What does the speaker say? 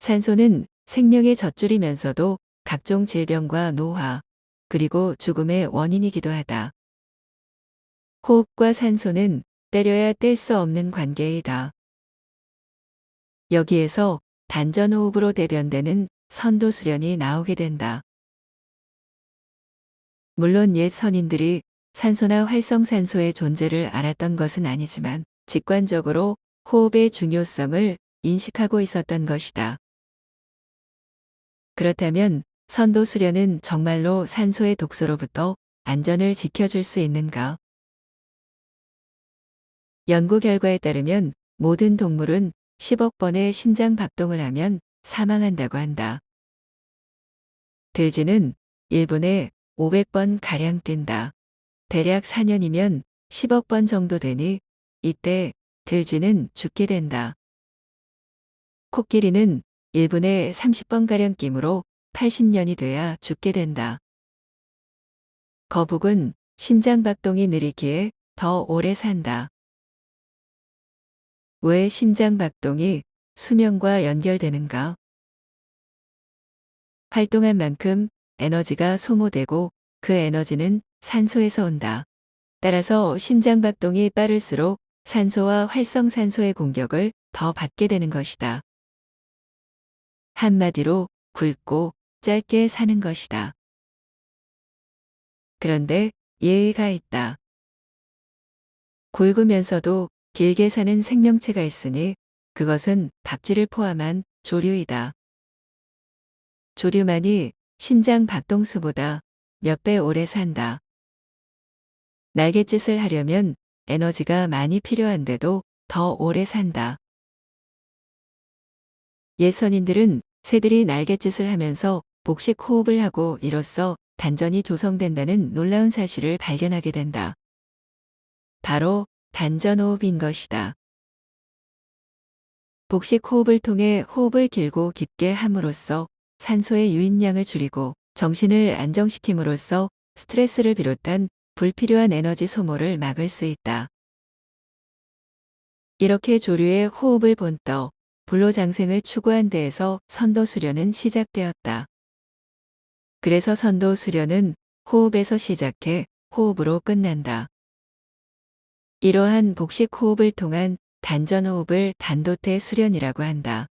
산소는 생명의 젖줄이면서도 각종 질병과 노화, 그리고 죽음의 원인이기도 하다. 호흡과 산소는 때려야 뗄 수 없는 관계이다. 여기에서 단전호흡으로 대변되는 선도 수련이 나오게 된다. 물론 옛 선인들이 산소나 활성산소의 존재를 알았던 것은 아니지만 직관적으로 호흡의 중요성을 인식하고 있었던 것이다. 그렇다면 선도 수련은 정말로 산소의 독소로부터 안전을 지켜줄 수 있는가? 연구 결과에 따르면 모든 동물은 10억 번의 심장 박동을 하면 사망한다고 한다. 들쥐는 1분에 500번 가량 뛴다. 대략 4년이면 10억 번 정도 되니 이때 들쥐는 죽게 된다. 코끼리는 1분에 30번가량 끼므로 80년이 돼야 죽게 된다. 거북은 심장박동이 느리기에 더 오래 산다. 왜 심장박동이 수명과 연결되는가? 활동한 만큼 에너지가 소모되고 그 에너지는 산소에서 온다. 따라서 심장박동이 빠를수록 산소와 활성산소의 공격을 더 받게 되는 것이다. 한마디로 굵고 짧게 사는 것이다. 그런데 예의가 있다. 굵으면서도 길게 사는 생명체가 있으니 그것은 박쥐를 포함한 조류이다. 조류만이 심장 박동수보다 몇 배 오래 산다. 날갯짓을 하려면 에너지가 많이 필요한데도 더 오래 산다. 예선인들은 새들이 날갯짓을 하면서 복식 호흡을 하고 이로써 단전이 조성된다는 놀라운 사실을 발견하게 된다. 바로 단전호흡인 것이다. 복식 호흡을 통해 호흡을 길고 깊게 함으로써 산소의 유입량을 줄이고 정신을 안정시킴으로써 스트레스를 비롯한 불필요한 에너지 소모를 막을 수 있다. 이렇게 조류의 호흡을 본떠 불로장생을 추구한 데에서 선도 수련은 시작되었다. 그래서 선도 수련은 호흡에서 시작해 호흡으로 끝난다. 이러한 복식 호흡을 통한 단전 호흡을 단도태 수련이라고 한다.